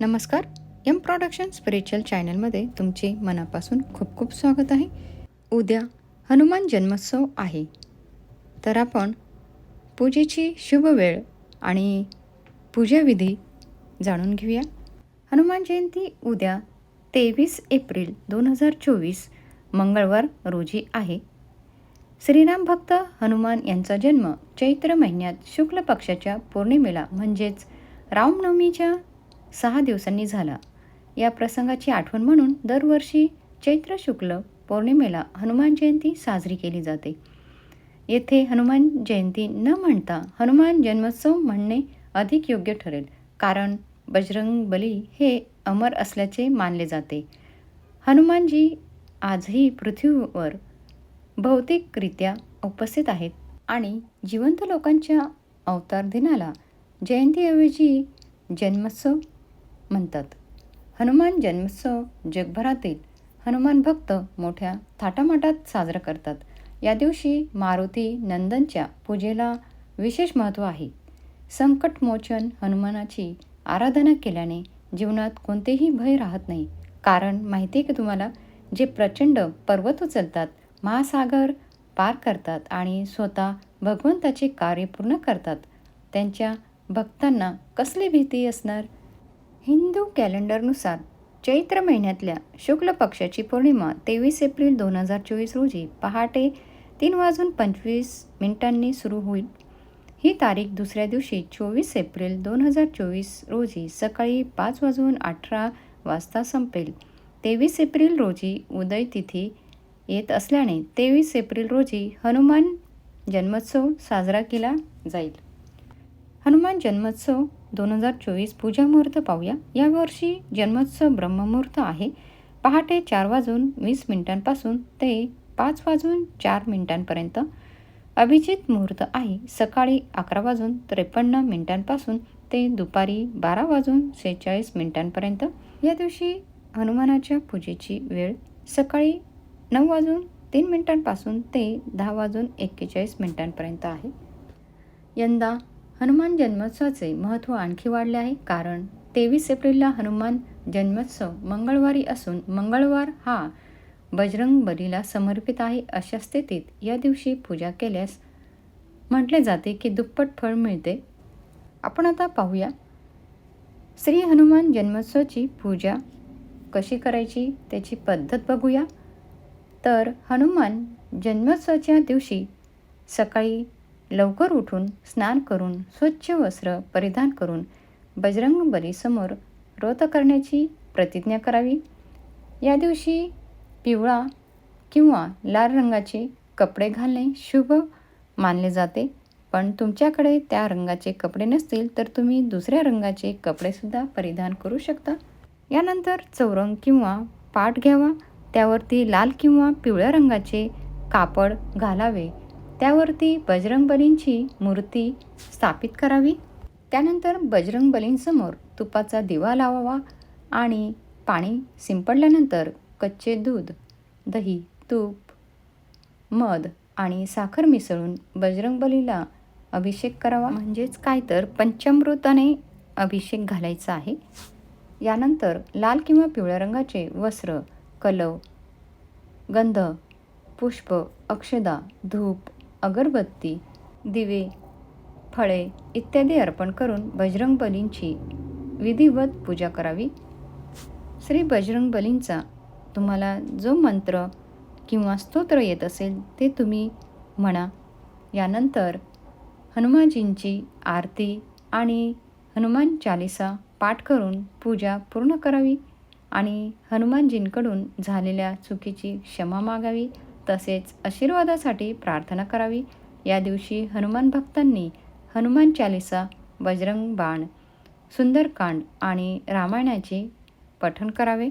नमस्कार. M production spiritual चॅनलमध्ये तुमचे मनापासून खूप खूप स्वागत आहे. उद्या हनुमान जन्मोत्सव आहे. तर आपण पूजेची शुभ वेळ आणि पूजाविधी जाणून घेऊया. हनुमान जयंती उद्या तेवीस एप्रिल दोन हजार चोवीस मंगळवार रोजी आहे. श्रीराम भक्त हनुमान यांचा जन्म चैत्र महिन्यात शुक्ल पक्षाच्या पौर्णिमेला म्हणजेच रामनवमीच्या सहा दिवसांनी झाला. या प्रसंगाची आठवण म्हणून दरवर्षी चैत्र शुक्ल पौर्णिमेला हनुमान जयंती साजरी केली जाते. येथे हनुमान जयंती न म्हणता हनुमान जन्मोत्सव म्हणणे अधिक योग्य ठरेल. कारण बजरंग बली हे अमर असल्याचे मानले जाते. हनुमानजी आजही पृथ्वीवर भौतिकरित्या उपस्थित आहेत आणि जिवंत लोकांच्या अवतार दिनाला जयंतीऐवजी जन्मोत्सव म्हणतात. हनुमान जन्मोत्सव जगभरातील हनुमान भक्त मोठ्या थाटामाटात साजरा करतात. या दिवशी मारुती नंदनच्या पूजेला विशेष महत्त्व आहे. संकटमोचन हनुमानाची आराधना केल्याने जीवनात कोणतेही भय राहत नाही. कारण माहिती आहे की तुम्हाला? जे प्रचंड पर्वत उचलतात महासागर पार करतात आणि स्वतः भगवंताचे कार्य पूर्ण करतात. त्यांच्या भक्तांना कसली भीती असणार? हिंदू कॅलेंडरनुसार चैत्र महिन्यातल्या शुक्ल पक्षाची पौर्णिमा तेवीस एप्रिल दोन हजार चोवीस रोजी पहाटे तीन वाजून पंचवीस मिनिटांनी सुरू होईल. ही तारीख दुसऱ्या दिवशी चोवीस एप्रिल दोन हजार चोवीस रोजी सकाळी पाच वाजून अठरा वाजता संपेल. तेवीस एप्रिल रोजी उदय तिथी येत असल्याने तेवीस एप्रिल रोजी हनुमान जन्मोत्सव साजरा केला जाईल. हनुमान जन्मोत्सव दोन हजार चोवीस पूजा मुहूर्त पाहूया. यावर्षी जन्मोत्सव ब्रह्ममुहूर्त आहे. पहाटे चार वाजून वीस मिनिटांपासून ते पाच वाजून चार मिनिटांपर्यंत अभिजित मुहूर्त आहे. सकाळी अकरा वाजून त्रेपन्न मिनिटांपासून ते दुपारी बारा वाजून सेहेचाळीस मिनिटांपर्यंत. या दिवशी हनुमानाच्या पूजेची वेळ सकाळी नऊ वाजून तीन मिनिटांपासून ते दहा वाजून एक्केचाळीस मिनिटांपर्यंत आहे. यंदा हनुमान जन्मोत्सवाचे महत्त्व आणखी वाढले आहे. कारण तेवीस एप्रिलला हनुमान जन्मोत्सव मंगळवारी असून मंगळवार हा बजरंग बलीला समर्पित आहे अशा स्थितीत या दिवशी पूजा केल्यास म्हटले जाते की दुप्पट फळ मिळते. आपण आता पाहूया. श्री हनुमान जन्मोत्सवाची पूजा कशी करायची त्याची पद्धत बघूया. तर हनुमान जन्मोत्सवाच्या दिवशी सकाळी लवकर उठून स्नान करून स्वच्छ वस्त्र परिधान करून बजरंग बलीसमोर व्रत करण्याची प्रतिज्ञा करावी. या दिवशी पिवळा किंवा लाल रंगाचे कपडे घालणे शुभ मानले जाते. पण तुमच्याकडे त्या रंगाचे कपडे नसतील तर तुम्ही दुसऱ्या रंगाचे कपडेसुद्धा परिधान करू शकता. यानंतर चौरंग किंवा पाट घ्यावा. त्यावरती लाल किंवा पिवळ्या रंगाचे कापड घालावे. त्यावरती बजरंगबलींची मूर्ती स्थापित करावी. त्यानंतर बजरंगबलींसमोर तुपाचा दिवा लावावा आणि पाणी शिंपडल्यानंतर कच्चे दूध दही तूप मध आणि साखर मिसळून बजरंगबलीला अभिषेक करावा. म्हणजेच काय तर पंचामृताने अभिषेक घालायचा आहे. यानंतर लाल किंवा पिवळ्या रंगाचे वस्त्र कलव गंध पुष्प अक्षदा धूप अगरबत्ती दिवे फळे इत्यादी अर्पण करून बजरंग बलींची विधिवत पूजा करावी. श्री बजरंग बलींचा तुम्हाला जो मंत्र किंवा स्तोत्र येत असेल ते तुम्ही म्हणा. यानंतर हनुमानजींची आरती आणि हनुमान चालिसा पाठ करून पूजा पूर्ण करावी आणि हनुमानजींकडून झालेल्या चुकीची क्षमा मागावी. तसेच आशीर्वादासाठी प्रार्थना करावी. या दिवशी हनुमान भक्तांनी हनुमान चालिसा बजरंग बाण सुंदरकांड आणि रामायणाचे पठण करावे.